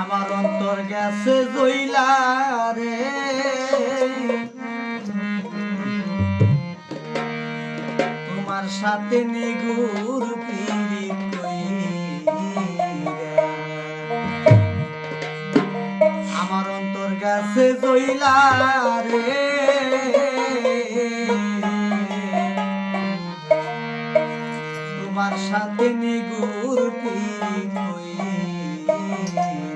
আমার অন্তর গেছে জইলা রে। তোমার সাথে নিগুর আমার অন্তর গেছে জইলা রে। তোমার সাথে নিগুর পিরিত কইরা।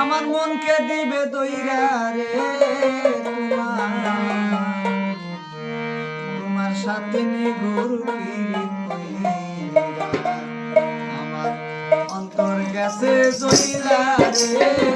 আমার মনকে দিবে দইরা রে তোমার। সাথে গরু আমার অন্তর গেছে জইলা রে।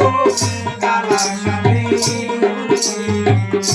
Thank you.